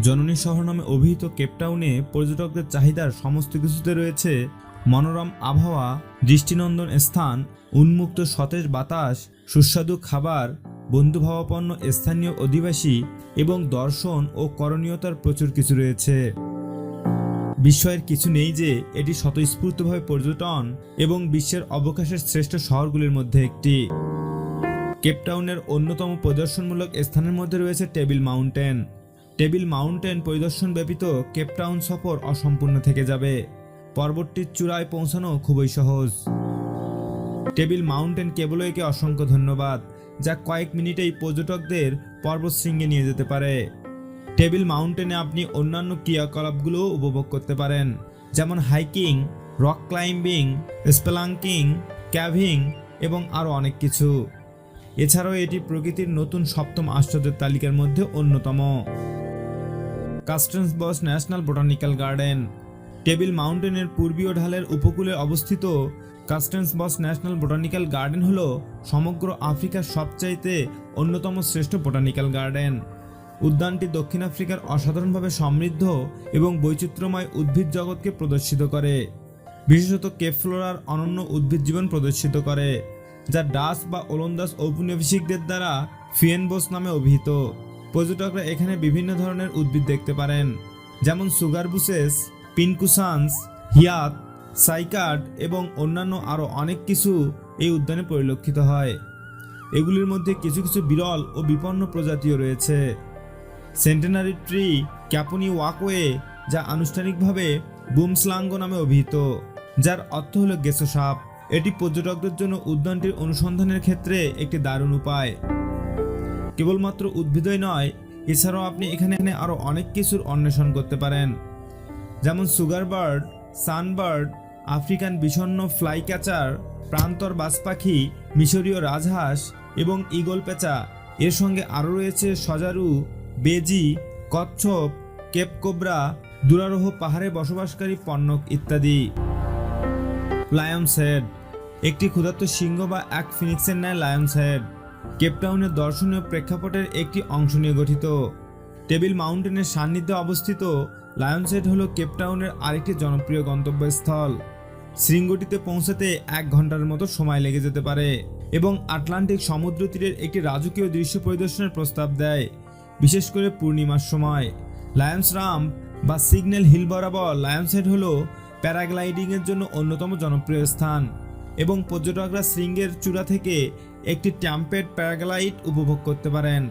জননী শহর নামে অভিহিত কেপটাউনে পর্যটকদের চাহিদার সমস্ত কিছুতে রয়েছে মনোরম আবহাওয়া, দৃষ্টিনন্দন স্থান, উন্মুক্ত সতেজ বাতাস, সুস্বাদু খাবার, বন্ধুভাবাপন্ন স্থানীয় অধিবাসী এবং দর্শন ও করণীয়তার প্রচুর কিছু রয়েছে। বিস্ময়ের কিছু নেই যে এটি স্বতঃস্ফূর্তভাবে পর্যটন এবং বিশ্বের অবকাশের শ্রেষ্ঠ শহরগুলির মধ্যে একটি। কেপটাউনের অন্যতম প্রদর্শনমূলক স্থানের মধ্যে রয়েছে টেবিল মাউন্টেন টেবিল মাউন্টেন পরিদর্শন ব্যতীত কেপটাউন সফর অসম্পূর্ণ থেকে যাবে। পর্বতটির চূড়ায় পৌঁছানো খুবই সহজ। টেবিল মাউন্টেন কেবলইকে অসংখ্য ধন্যবাদ, যা কয়েক মিনিটেই পর্যটকদের পর্বত শৃঙ্গে নিয়ে যেতে পারে। টেবিল মাউন্টেনে আপনি অন্যান্য ক্রিয়াকলাপগুলোও উপভোগ করতে পারেন, যেমন hiking, rock climbing, spelunking, caving এবং আরও অনেক কিছু। এছাড়াও এটি প্রকৃতির নতুন সপ্তম আশ্চর্যের তালিকার মধ্যে অন্যতম। Kirstenbosch national botanical garden. Table মাউন্টেনের পূর্বীয় ঢালের উপকূলে অবস্থিত Kirstenbosch national botanical garden হল সমগ্র আফ্রিকার সবচাইতে অন্যতম শ্রেষ্ঠ বোটানিক্যাল গার্ডেন। উদ্যানটি দক্ষিণ আফ্রিকার অসাধারণভাবে সমৃদ্ধ এবং বৈচিত্র্যময় উদ্ভিদ জগৎকে প্রদর্শিত করে। বিশেষত কেফ্লোরার অনন্য উদ্ভিদ জীবন প্রদর্শিত করে, যা ডাস বা ওলন্দাস ঔপনিবেশিকদের দ্বারা ফিয়েনবোস নামে অভিহিত। পর্যটকরা এখানে বিভিন্ন ধরনের উদ্ভিদ দেখতে পারেন, যেমন সুগার বুসেস পিনকুসান্স হিয়াত, সাইকার্ড এবং অন্যান্য আরও অনেক কিছু এই উদ্যানে পরিলক্ষিত হয়। এগুলির মধ্যে কিছু কিছু বিরল ও বিপন্ন প্রজাতিও রয়েছে। সেন্টেনারি ট্রি ক্যাপনি ওয়াকওয়ে যা আনুষ্ঠানিকভাবে বুমস্লাঙ্গ নামে অভিহিত, যার অর্থ হল গেসো সাপ। এটি পর্যটকদের জন্য উদ্যানটির অনুসন্ধানের ক্ষেত্রে একটি দারুণ উপায়। কেবলমাত্র উদ্ভিদই নয়, এছাড়াও আপনি এখানে এখানে আরও অনেক কিছুর অন্বেষণ করতে পারেন। যেমন সুগার বার্ড সানবার্ড আফ্রিকান বিষণ্ণ ফ্লাই ক্যাচার, প্রান্তর বাজ পাখি, মিশরীয় রাজহাঁস এবং ঈগল পেঁচা। এর সঙ্গে আরও রয়েছে সজারু, বেজি, কচ্ছপ কেপকোবরা দুরারোহ পাহাড়ে বসবাসকারী পণ্যক ইত্যাদি। লায়ন্স হেড, একটি ক্ষুধার্ত সিংহ বা এক ফিনিক্সের ন্যায় লায়ন্স হেড। কেপটাউনের দর্শনীয় প্রেক্ষাপটের একটি অংশ নিয়ে গঠিত। টেবিল মাউন্টেনের সান্নিধ্যে অবস্থিত লায়ন্স হেড হল কেপটাউনের আরেকটি জনপ্রিয় গন্তব্যস্থল। শৃঙ্গটিতে পৌঁছাতে এক ঘণ্টার মতো সময় লেগে যেতে পারে এবং আটলান্টিক সমুদ্র তীরের একটি রাজকীয় দৃশ্য পরিদর্শনের প্রস্তাব দেয়, বিশেষ করে পূর্ণিমার সময়। লায়ন্স রাম বা সিগন্যাল হিল বরাবর লায়ন্স হেড হল প্যারাগ্লাইডিংয়ের জন্য অন্যতম জনপ্রিয় স্থান। এবং পর্যটকরা শৃঙ্গের চূড়া থেকে একটি ট্যাম্পেড প্যারাগ্লাইড উপভোগ করতে পারেন।